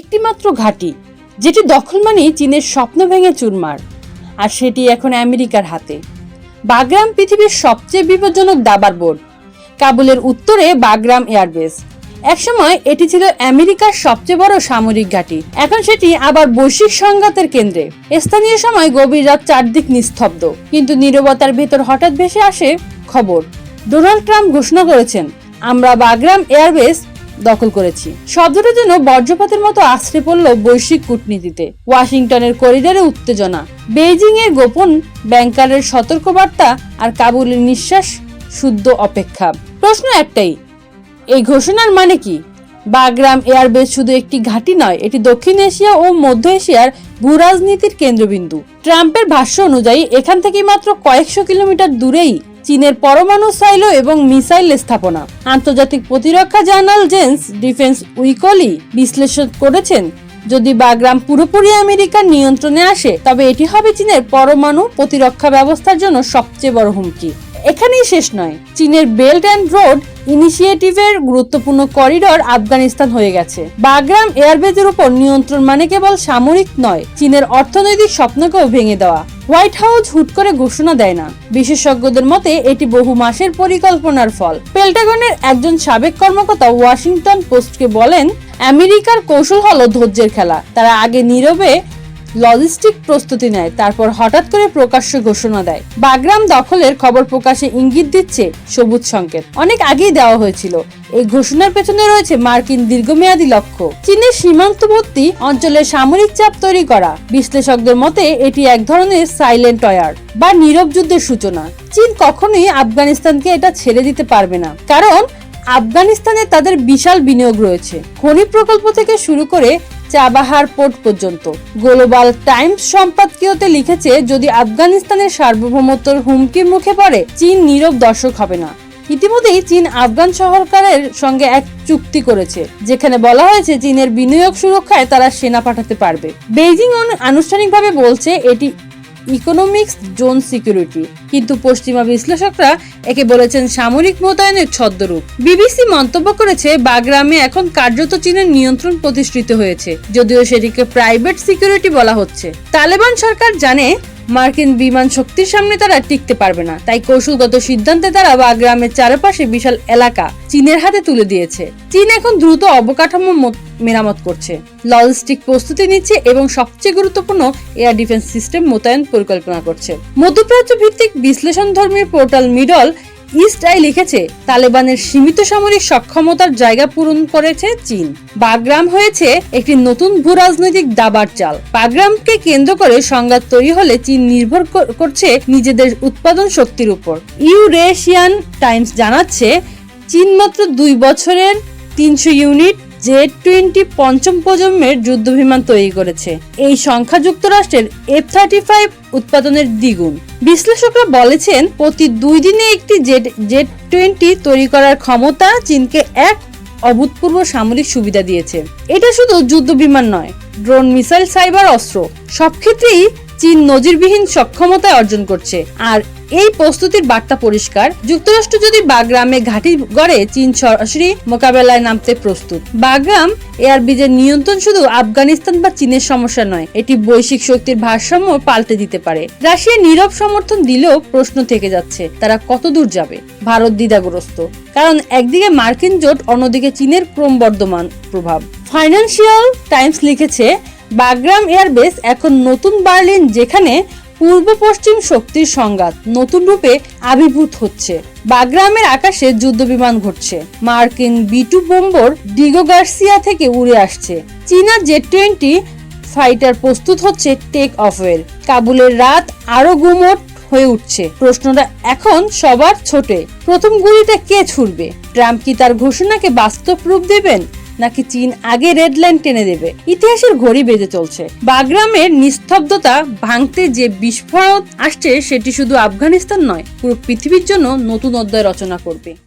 একটিমাত্র ঘাঁটি, যেটি দখল মানেই চীনের স্বপ্ন ভেঙে চুরমার, আর সেটি এখন আমেরিকার হাতে। বাগরাম পৃথিবীর সবচেয়ে বিপজ্জনক দাবার বোর্ড, কাবুলের উত্তরে বাগরাম এয়ারবেস। একসময় এটি ছিল আমেরিকার সবচেয়ে বড় সামরিক ঘাঁটি, এখন সেটি আবার বৈশ্বিক সংঘাতের কেন্দ্রে। স্থানীয় সময় গভীর রাত চারদিক নিস্তব্ধ, কিন্তু নীরবতার ভেতর হঠাৎ ভেসে আসে খবর। ডোনাল্ড ট্রাম্প ঘোষণা করেছেন, আমরা বাগরাম এয়ারবেস দখল করেছি। শব্দটা যেন বজ্রপাতের মতো আশ্রে পড়ল বৈশ্বিক কূটনীতিতে। ওয়াশিংটনের করিডোরে উত্তেজনা। বেইজিং এর গোপন ব্যাংকারের সতর্কবার্তা আর কাবুলের নিঃশ্বাস শুদ্ধ অপেক্ষা। প্রশ্ন একটাই, এই ঘোষণার মানে কি? বাগরাম এয়ারবেস শুধু একটি ঘাঁটি নয়, এটি দক্ষিণ এশিয়া ও মধ্য এশিয়ার ভূরাজনীতির কেন্দ্রবিন্দু। ট্রাম্পের ভাষ্য অনুযায়ী, এখান থেকে মাত্র কয়েকশো কিলোমিটার দূরেই চীনের পরমাণু সাইলো এবং মিসাইল স্থাপনা। আন্তর্জাতিক প্রতিরক্ষা জার্নাল জেন্স ডিফেন্স উইকলি বিশ্লেষণ করেছেন, যদি বাগ্রাম পুরোপুরি আমেরিকার নিয়ন্ত্রণে আসে, তবে এটি হবে চীনের পরমাণু প্রতিরক্ষা ব্যবস্থার জন্য সবচেয়ে বড় হুমকি। এখানেই শেষ নয়। চীনের বেল্ট অ্যান্ড রোড ইনিশিয়েটিভের গুরুত্বপূর্ণ করিডর আফগানিস্তান হয়ে গেছে। বাগরাম এয়ারবেজের উপর নিয়ন্ত্রণ মানে কেবল সামরিক নয়, চীনের অর্থনৈতিক স্বপ্নকেও ভেঙে দেওয়া। হোয়াইট হাউস হুট করে ঘোষণা দেয় না। বিশেষজ্ঞদের মতে, এটি বহু মাসের পরিকল্পনার ফল। পেল্টাগনের একজন সাবেক কর্মকর্তা ওয়াশিংটন পোস্টকে বলেন, আমেরিকার কৌশল হলো ধৈর্যের খেলা। তারা আগে নীরবে লজিস্টিক প্রস্তুতি নেয়, তারপর হঠাৎ করে প্রকাশ্য ঘোষণা দেয়। বাগরাম দখলের খবর প্রকাশে ইঙ্গিত দিচ্ছে সবুজ সংকেত। অনেক আগেই দেওয়া হয়েছিল। এই ঘোষণার পেছনে রয়েছে মার্কিন দীর্ঘমেয়াদী লক্ষ্য। চীনের সীমান্তবর্তী অঞ্চলে সামরিক চাপ তৈরি করা। বিশ্লেষকদের মতে, এটি এক ধরনের সাইলেন্ট ওয়ার বা নীরব যুদ্ধের সূচনা। চীন কখনোই আফগানিস্তানকে এটা ছেড়ে দিতে পারবে না। কারণ, আফগানিস্তানে তাদের বিশাল বিনিয়োগ রয়েছে। খনি প্রকল্প থেকে শুরু করে চাবাহার পোর্ট পর্যন্ত। গ্লোবাল টাইমস সম্পাদকীয়তে লিখেছে, যদি আফগানিস্তানের সার্বভৌমত্বর হুমকির মুখে পড়ে, চীন নীরব দর্শক হবে না। ইতিমধ্যেই চীন আফগান সরকারের সঙ্গে এক চুক্তি করেছে, যেখানে বলা হয়েছে চীনের বিনিয়োগ সুরক্ষায় তারা সেনা পাঠাতে পারবে। বেইজিং আনুষ্ঠানিকভাবে বলছে, এটি ইকোনমিক্স, জোন সিকিউরিটি। কিন্তু পশ্চিমা বিশ্লেষকরা একে বলেছেন সামরিক মোতায়েনের ছদ্মরূপ। বিবিসি মন্তব্য করেছে, বাগরামে এখন কার্যত চীনের নিয়ন্ত্রণ প্রতিষ্ঠিত হয়েছে, যদিও সেটিকে প্রাইভেট সিকিউরিটি বলা হচ্ছে। তালেবান সরকার জানে মার্কিন বিমান শক্তির সামনে তারা টিকতে পারবে না। তাই কৌশলগত সিদ্ধান্তে তারা বাগরামের চারপাশে বিশাল এলাকা চীনের হাতে তুলে দিয়েছে। চীন এখন দ্রুত অবকাঠামো মেরামত করছে। লজিস্টিক প্রস্তুতি নিচ্ছে এবং সবচেয়ে গুরুত্বপূর্ণ এয়ার ডিফেন্স সিস্টেম মোতায়েন পরিকল্পনা করছে। মধ্যপ্রাচ্য ভিত্তিক বিশ্লেষণ বিশ্লেষণধর্মী পোর্টাল মিডল ইস্ট আই লিখেছে, তালেবানের সীমিত সামরিক সক্ষমতার জায়গা পূরণ করেছে চীন। বাগরাম হয়েছে একটি নতুন ভূরাজনৈতিক দাবার চাল। বাগরামকে কেন্দ্র করে সংঘাত তৈরি হলে চীন নির্ভর করছে নিজেদের উৎপাদন শক্তির উপর। ইউরেশিয়ান টাইমস জানাচ্ছে, চীন মাত্র দুই বছরের তিনশো ইউনিট জেড টোয়েন্টি পঞ্চম প্রজন্মের যুদ্ধবিমান তৈরি করেছে। এই সংখ্যা যুক্তরাষ্ট্রের এফ থার্টি ফাইভ উৎপাদনের দ্বিগুণ। বিশ্লেষকরা বলেছেন, প্রতি দুই দিনে একটি জেড জেড টোয়েন্টি তৈরি করার ক্ষমতা চীনকে এক অভূতপূর্ব সামরিক সুবিধা দিয়েছে। এটা শুধু যুদ্ধ বিমান নয়, ড্রোন মিসাইল, সাইবার অস্ত্র সব ক্ষেত্রেই চীন নজিরবিহীন সক্ষমতায় অর্জন করছে। আর এই প্রস্তুতির বার্তা পরিষ্কার, যুক্তরাষ্ট্র যদি বাগরামে ঘাঁটি গড়ে, চীন সরাসরি মোকাবেলায় নামতে প্রস্তুত। বাগরাম এয়ারবিজের নিয়ন্ত্রণ শুধু আফগানিস্তান বা চীনের সমস্যা নয়, এটি বৈশ্বিক শক্তির ভারসাম্য পাল্টে দিতে পারে। রাশিয়া নীরব সমর্থন দিলেও প্রশ্ন থেকে যাচ্ছে, তারা কত দূর যাবে? ভারত দ্বিধাগ্রস্ত। কারণ একদিকে মার্কিন জোট, অন্যদিকে চীনের ক্রমবর্ধমান প্রভাব। ফাইন্যান্সিয়াল টাইমস লিখেছে বাগরাম এয়ারবেস এখন নতুন বার্লিন যেখানে পূর্ব পশ্চিম শক্তির সংঘাত নতুন রূপে আবির্ভূত হচ্ছে। বাগরামের আকাশে যুদ্ধ বিমান ঘটছে। মার্কিন বিটু বোম্বর ডিগো গার্সিয়া থেকে উড়ে আসছে। চীনা জেট টোয়েন্টি ফাইটার প্রস্তুত হচ্ছে টেক অফের। কাবুলের রাত আরও গুমট হয়ে উঠছে। প্রশ্নটা এখন সবার ছোটে। প্রথম গুলিটা কে ছুড়বে? ট্রাম্প কি তার ঘোষণাকে বাস্তব রূপ দেবেন? নাকি চীন আগে রেড লাইন টেনে দেবে? ইতিহাসের ঘড়ি বেজে চলছে। বাগরামের নিস্তব্ধতা ভাঙতে যে বিস্ফোরণ আসছে, সেটি শুধু আফগানিস্তান নয়, পুরো পৃথিবীর জন্য নতুন অধ্যায় রচনা করবে।